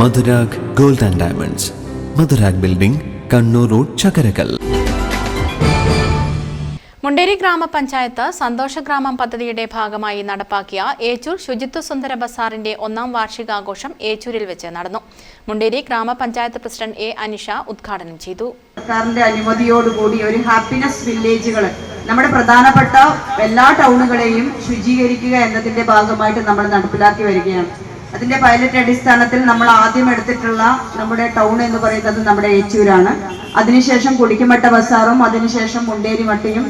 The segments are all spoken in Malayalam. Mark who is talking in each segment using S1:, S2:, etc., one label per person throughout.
S1: Madhurag gold and diamonds. Madhurag building Kannur road Chakkarakkal.
S2: Munderi ഗ്രാമപഞ്ചായത്ത് സന്തോഷ ഗ്രാമം പദ്ധതിയുടെ ഭാഗമായി നടപ്പാക്കിയ ഏച്ചൂർ ശുചിത്വ സുന്ദര ബസാറിന്റെ ഒന്നാം വാർഷികാഘോഷം ഏച്ചൂരിൽ വെച്ച് നടന്നു. മുണ്ടേരി ഗ്രാമപഞ്ചായത്ത് പ്രസിഡന്റ് എ അനിഷ ഉദ്ഘാടനം ചെയ്തു.
S3: സർക്കാരിന്റെ അനുമതിയോടുകൂടി ഒരു ഹാപ്പിനെസ് വില്ലേജുകൾ നമ്മുടെ പ്രധാനപ്പെട്ട എല്ലാ ടൗണുകളെയും ശുചീകരിക്കുക എന്നതിന്റെ ഭാഗമായിട്ട് നമ്മൾ നടപ്പിലാക്കി വരികയാണ്. അതിന്റെ പൈലറ്റ് അടിസ്ഥാനത്തിൽ നമ്മൾ ആദ്യം എടുത്തിട്ടുള്ള നമ്മുടെ ടൗൺ എന്ന് പറയുന്നത് നമ്മുടെ ഏച്ചൂരാണ്. അതിനുശേഷം കുടിക്കുമട്ട ബസാറും അതിനുശേഷം മുണ്ടേരി മട്ടിയും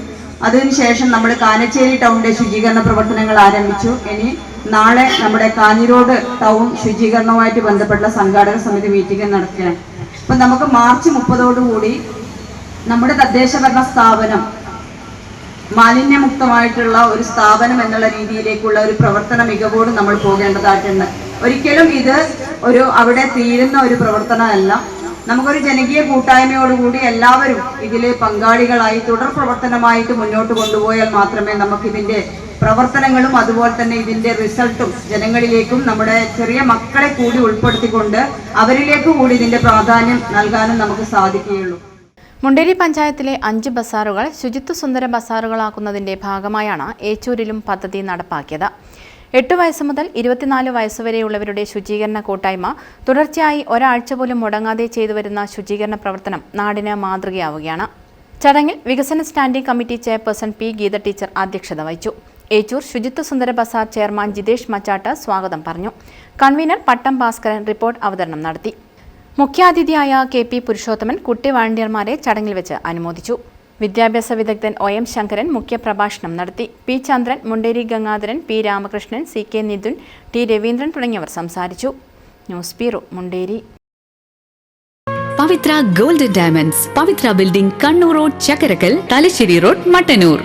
S3: അതിനുശേഷം നമ്മൾ കാനച്ചേരി ടൗണിന്റെ ശുചീകരണ പ്രവർത്തനങ്ങൾ ആരംഭിച്ചു. ഇനി നാളെ നമ്മുടെ കാഞ്ഞിരോട് ടൗൺ ശുചീകരണവുമായിട്ട് ബന്ധപ്പെട്ട സംഘാടക സമിതി മീറ്റിംഗ് നടക്കുകയാണ്. അപ്പൊ നമുക്ക് മാർച്ച് മുപ്പതോടുകൂടി നമ്മുടെ തദ്ദേശ ഭരണ സ്ഥാപനം മാലിന്യമുക്തമായിട്ടുള്ള ഒരു സ്ഥാപനം എന്നുള്ള രീതിയിലേക്കുള്ള ഒരു പ്രവർത്തന മികവോട് നമ്മൾ പോകേണ്ടതായിട്ടുണ്ട്. ഒരിക്കലും ഇത് ഒരു അവിടെ തീരുന്ന ഒരു പ്രവർത്തനമല്ല. നമുക്കൊരു ജനകീയ കൂട്ടായ്മയോടുകൂടി എല്ലാവരും ഇതിൽ പങ്കാളികളായി തുടർ പ്രവർത്തനമായിട്ട് മുന്നോട്ട് കൊണ്ടുപോയാൽ മാത്രമേ നമുക്ക് ഇതിന്റെ പ്രവർത്തനങ്ങളും അതുപോലെ തന്നെ ഇതിന്റെ റിസൾട്ടും ജനങ്ങളിലേക്കും നമ്മുടെ ചെറിയ മക്കളെ കൂടി ഉൾപ്പെടുത്തിക്കൊണ്ട് അവരിലേക്ക് കൂടി ഇതിന്റെ പ്രാധാന്യം നൽകാനും നമുക്ക് സാധിക്കുകയുള്ളൂ.
S2: മുണ്ടേരി പഞ്ചായത്തിലെ അഞ്ച് ബസാറുകൾ ശുചിത്വ സുന്ദര ബസാറുകളാക്കുന്നതിന്റെ ഭാഗമായാണ് ഏച്ചൂരിലും പദ്ധതി നടപ്പാക്കിയത്. എട്ട് വയസ്സ് മുതൽ ഇരുപത്തിനാല് വയസ്സുവരെയുള്ളവരുടെ ശുചീകരണ കൂട്ടായ്മ തുടർച്ചയായി ഒരാഴ്ച പോലും മുടങ്ങാതെ ചെയ്തു വരുന്ന ശുചീകരണ പ്രവർത്തനം നാടിന് മാതൃകയാവുകയാണ്. ചടങ്ങിൽ വികസന standing committee chairperson P Geetha teacher അധ്യക്ഷത വഹിച്ചു. ഏച്ചൂർ ശുചിത്വ സുന്ദര ബസാർ ചെയർമാൻ ജിതേഷ് മച്ചാട്ട് സ്വാഗതം പറഞ്ഞു. കൺവീനർ പട്ടം ഭാസ്കരൻ റിപ്പോർട്ട് അവതരണം നടത്തി. മുഖ്യാതിഥിയായ കെ പി പുരുഷോത്തമൻ കുട്ടി വാളണ്ടിയർമാരെ ചടങ്ങിൽ വെച്ച് അനുമോദിച്ചു. വിദ്യാഭ്യാസ വിദഗ്ധൻ ഒ എം ശങ്കരൻ മുഖ്യപ്രഭാഷണം നടത്തി. P Chandran Munderi Gangadharan P Ramakrishnan C K Nithun T Raveendran തുടങ്ങിയവർ സംസാരിച്ചു. News bureau Munderi.
S4: Pavithra gold diamonds. Pavithra building Kannur road Chakkarakkal Thalassery road Mattannur.